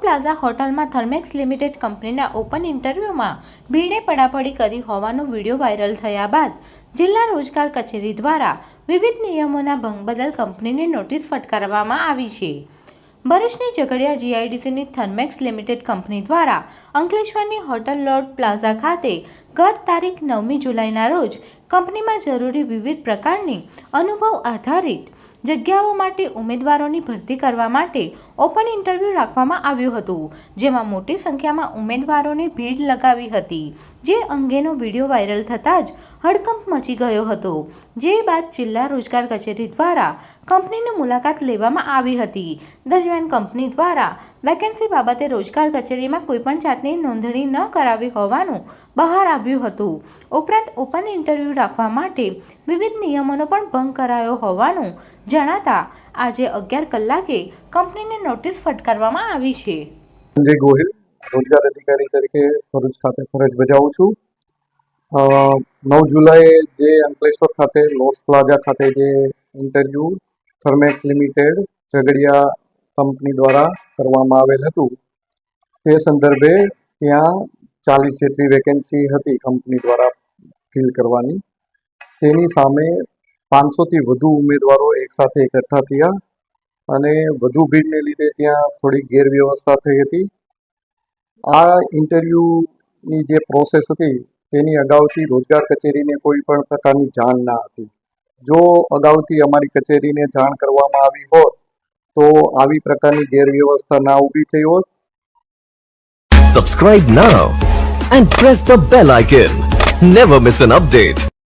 Plaza હોટલમાં Thermax limited કંપનીના open ઇન્ટરવ્યૂમાં ભીડે પડાપડી કરી હોવાનો વીડિયો વાયરલ થયા બાદ જિલ્લા રોજગાર કચેરી દ્વારા વિવિધ નિયમોના ભંગ બદલ કંપનીને નોટિસ ફટકારવામાં આવી છે. ભરૂચની ઝઘડિયા જીઆઈડીસીની થર્મેક્સ લિમિટેડ કંપની દ્વારા અંકલેશ્વરની હોટલ લોર્ડ પ્લાઝા ખાતે ગત તારીખ નવમી જુલાઈના રોજ કંપનીમાં જરૂરી વિવિધ પ્રકારની અનુભવ આધારિત જગ્યાઓ માટે ઉમેદવારોની ભરતી કરવા માટે ઓપન ઇન્ટરવ્યૂ રાખવામાં આવ્યું હતું, જેમાં મોટી સંખ્યામાં ઉમેદવારોને ભીડ લગાવી હતી, જે અંગેનો વીડિયો વાયરલ થતાં જ હડકંપ મચી ગયો હતો. જે બાદ જિલ્લા રોજગાર કચેરી દ્વારા કંપનીની મુલાકાત લેવામાં આવી હતી. દરમિયાન કંપની દ્વારા વેકેન્સી બાબતે રોજગાર કચેરીમાં કોઈપણ જાતની નોંધણી ન કરાવી હોવાનું બહાર આવ્યું હતું. ઉપરાંત ઓપન ઇન્ટરવ્યૂ રાખવા માટે વિવિધ નિયમોનો પણ ભંગ કરાયો હોવાનું જણાતા આજે અગિયાર કલાકે કંપનીને નોટિસ ફટકારવામાં આવી છે. રોજગાર અધિકારી તરીકે ભરૂચ ખાતે ફરજ બજાવું છું. નવ જુલાઈએ જે અંકલેશ્વર ખાતે, લોસ પ્લાઝા ખાતે જે interview Thermax limited Jhagadia company દ્વારા કરવામાં આવેલ હતું, તે સંદર્ભે ત્યાં ચાલીસ જેટલી વેકેન્સી હતી કંપની દ્વારા ફિલ કરવાની. તેની સામે પાંચસોથી વધુ ઉમેદવારો એકસાથે એકઠા થયા અને વધુ ભીડને લીધે ત્યાં થોડી ગેરવ્યવસ્થા થઈ હતી. આ ઇન્ટરવ્યૂની જે પ્રોસેસ હતી તેની અગાઉથી રોજગાર કચેરીને કોઈ પણ પ્રકારની જાણ ના હતી. જો અગાઉથી અમારી કચેરીને જાણ કરવામાં આવી હોત, તો આવી પ્રકારની ગેરવ્યવસ્થા ના ઊભી થઈ હોત. Subscribe now and press the bell icon never miss an update.